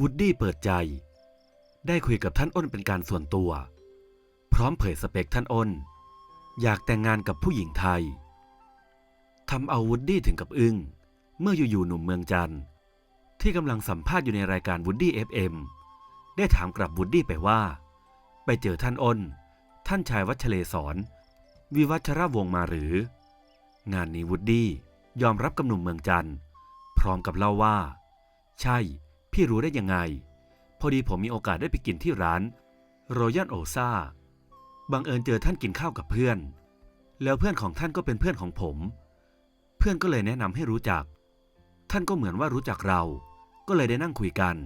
วูดดี้เปิดใจ ได้คุยกับท่านอ้นเป็นการส่วนตัว พร้อมเผยสเปคท่านอ้น อยากแต่งงานกับผู้หญิงไทยทำเอาวูดดี้ถึงกับอึ้ง เมื่ออยู่ๆหนุ่มเมืองจันทร์ ที่กำลังสัมภาษณ์อยู่ในรายการวูดดี้ FM ได้ถามกลับวูดดี้ไปว่า ไปเจอท่านอ้น ท่านชายวัชเลศรวิวัชรวงศ์มาหรือ งานนี้วูดดี้ยอมรับกับหนุ่มเมืองจันทร์ พร้อมกับเล่าว่า ใช่ พี่รู้ได้ยังไง พอดีผมมีโอกาสได้ไปกินที่ร้านโรยัลโอซาบังเอิญเจอท่านกินข้าวกับเพื่อน แล้วเพื่อนของท่านก็เป็นเพื่อนของผม เพื่อนก็เลยแนะนำให้รู้จัก ท่านก็เหมือนว่ารู้จักเรา ก็เลยได้นั่งคุยกัน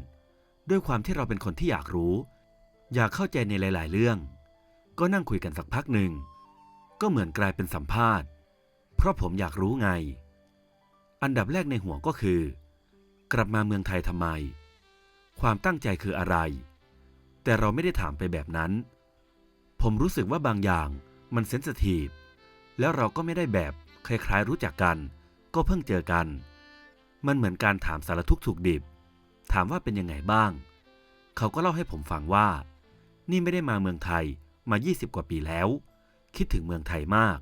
ด้วยความที่เราเป็นคนที่อยากรู้ อยากเข้าใจในหลาย ๆ เรื่อง ก็นั่งคุยกันสักพักหนึ่ง ก็เหมือนกลายเป็นสัมภาษณ์ เพราะผมอยากรู้ไง อันดับแรกในหัวก็คือ กลับมาเมืองไทยทำไม ความตั้งใจคืออะไร แต่เราไม่ได้ถามไปแบบนั้น ผมรู้สึกว่าบางอย่างมันเซนสทีฟแล้วเราก็ไม่ได้แบบคล้ายๆรู้จักกัน ก็เพิ่งเจอกัน มันเหมือนการถามสารทุกข์ถูกดิบ ถามว่าเป็นยังไงบ้าง เขาก็เล่าให้ผมฟังว่า นี่ไม่ได้มาเมืองไทยมา 20 กว่าปีแล้ว คิดถึงเมืองไทยมาก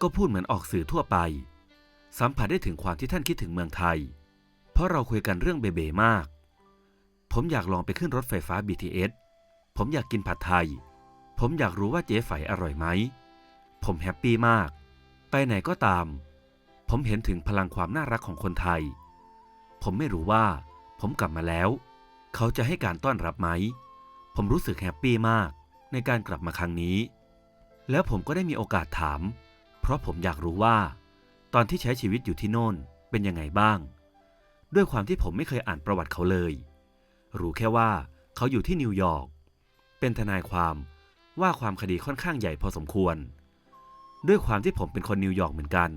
ก็พูดเหมือนออกสื่อทั่วไป สัมผัสได้ถึงความที่ท่านคิดถึงเมืองไทย เพราะเราคุยกันเรื่องเบเบมาก ผมอยากลองไปขึ้นรถไฟฟ้า BTS ผมอยากกินผัดไทย ผมอยากรู้ว่าเจ๊ไฝอร่อยไหม ผมแฮปปี้มาก ไปไหนก็ตาม ผมเห็นถึงพลังความน่ารักของคนไทย ผมไม่รู้ว่า ผมกลับมาแล้ว เขาจะให้การต้อนรับไหม ผมรู้สึกแฮปปี้มากในการกลับมาครั้งนี้ แล้วผมก็ได้มีโอกาสถาม เพราะผมอยากรู้ว่า ตอนที่ใช้ชีวิตอยู่ที่โน่นเป็นยังไงบ้าง ด้วยความที่ผมไม่เคยอ่านประวัติเขาเลย รู้แค่ว่าเขาอยู่ที่นิวยอร์ก เป็นทนายความว่าความคดีค่อนข้างใหญ่พอสมควร ด้วยความที่ผมเป็นคนนิวยอร์กเหมือนกัน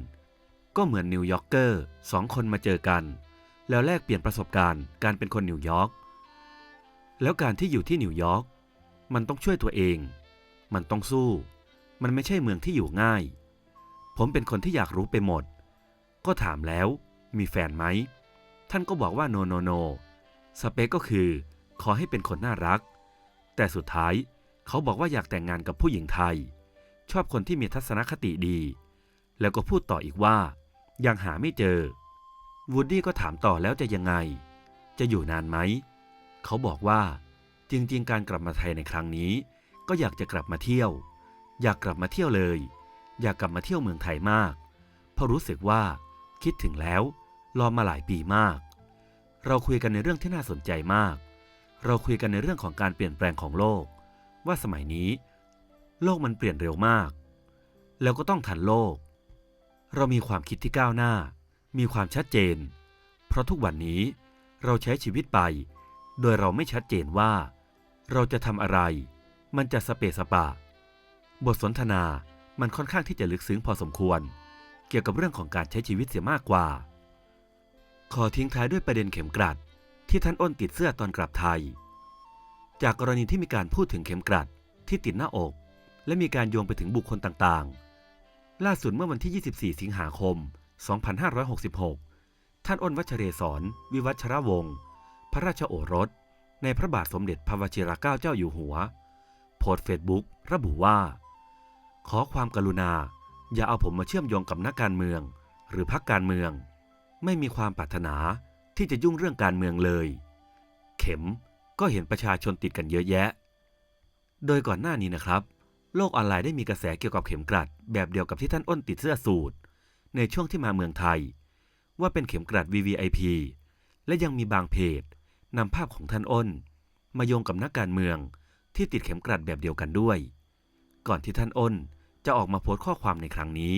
ก็เหมือนนิวยอร์กเกอร์สองคนมาเจอกัน แล้วแลกเปลี่ยนประสบการณ์การเป็นคนนิวยอร์ก แล้วการที่อยู่ที่นิวยอร์กมันต้องช่วยตัวเอง มันต้องสู้ มันไม่ใช่เมืองที่อยู่ง่าย ผมเป็นคนที่อยากรู้ไปหมด ก็ถามแล้ว มีแฟนไหม ท่านก็บอกว่าโนโนโน สเปคก็คือขอให้เป็นคนน่ารัก แต่สุดท้ายเขาบอกว่าอยากแต่งงานกับผู้หญิงไทย ชอบคนที่มีทัศนคติดี แล้วก็พูดต่ออีกว่า ยังหาไม่เจอ วูดดี้ก็ถามต่อแล้วจะยังไง จะอยู่นานไหม เขาบอกว่าจริงๆ การกลับมาไทยในครั้งนี้ ก็อยากจะกลับมาเที่ยว อยากกลับมาเที่ยวเลย อยากกลับมาเที่ยวเมืองไทยมาก เพราะรู้สึกว่าคิดถึงแล้วรอมาหลายปีมาก เราคุยกันในเรื่องที่น่าสนใจมาก เราคุยกันในเรื่องของการเปลี่ยนแปลงของโลก ว่าสมัยนี้ โลกมันเปลี่ยนเร็วมาก แล้วก็ต้องทันโลก เรามีความคิดที่ก้าวหน้า มีความชัดเจน เพราะทุกวันนี้เราใช้ชีวิตไป โดยเราไม่ชัดเจนว่า เราจะทำอะไร มันจะสเปสปะ บทสนทนามันค่อนข้างที่จะลึกซึ้งพอสมควร เกี่ยวกับเรื่องของการใช้ชีวิตเสียมากกว่า ขอทิ้งท้ายด้วยประเด็นเข็มกลัด ที่ท่านอ้นติดเสื้อตอนกลับไทย จากกรณีที่มีการพูดถึงเข็มกลัดที่ติดหน้าอก และมีการโยงไปถึงบุคคลต่างๆ ล่าสุดเมื่อวันที่ 24 สิงหาคม 2566 ท่านอ้นวัชเรศรวิวัชรวงศ์พระราชโอรส ในพระบาทสมเด็จพระวชิรเกล้าเจ้าอยู่หัว โพสต์เฟซบุ๊กระบุว่า ขอความกรุณา อย่าเอาผมมาเชื่อมโยงกับนักการเมือง หรือพรรคการเมือง ไม่มีความปรารถนาที่จะยุ่งเรื่องการเมืองเลย เข็มก็เห็นประชาชนติดกันเยอะแยะ โดยก่อนหน้านี้นะครับ โลกออนไลน์ได้มีกระแสเกี่ยวกับเข็มกลัด แบบเดียวกับที่ท่านอ้นติดเสื้อสูทในช่วงที่มาเมืองไทย ว่าเป็นเข็มกลัด VVIP และยังมีบางเพจนำภาพของท่านอ้น มาโยงกับนักการเมืองที่ติดเข็มกลัดแบบเดียวกันด้วย ก่อนที่ท่านอ้นจะออกมาโพสต์ข้อความในครั้งนี้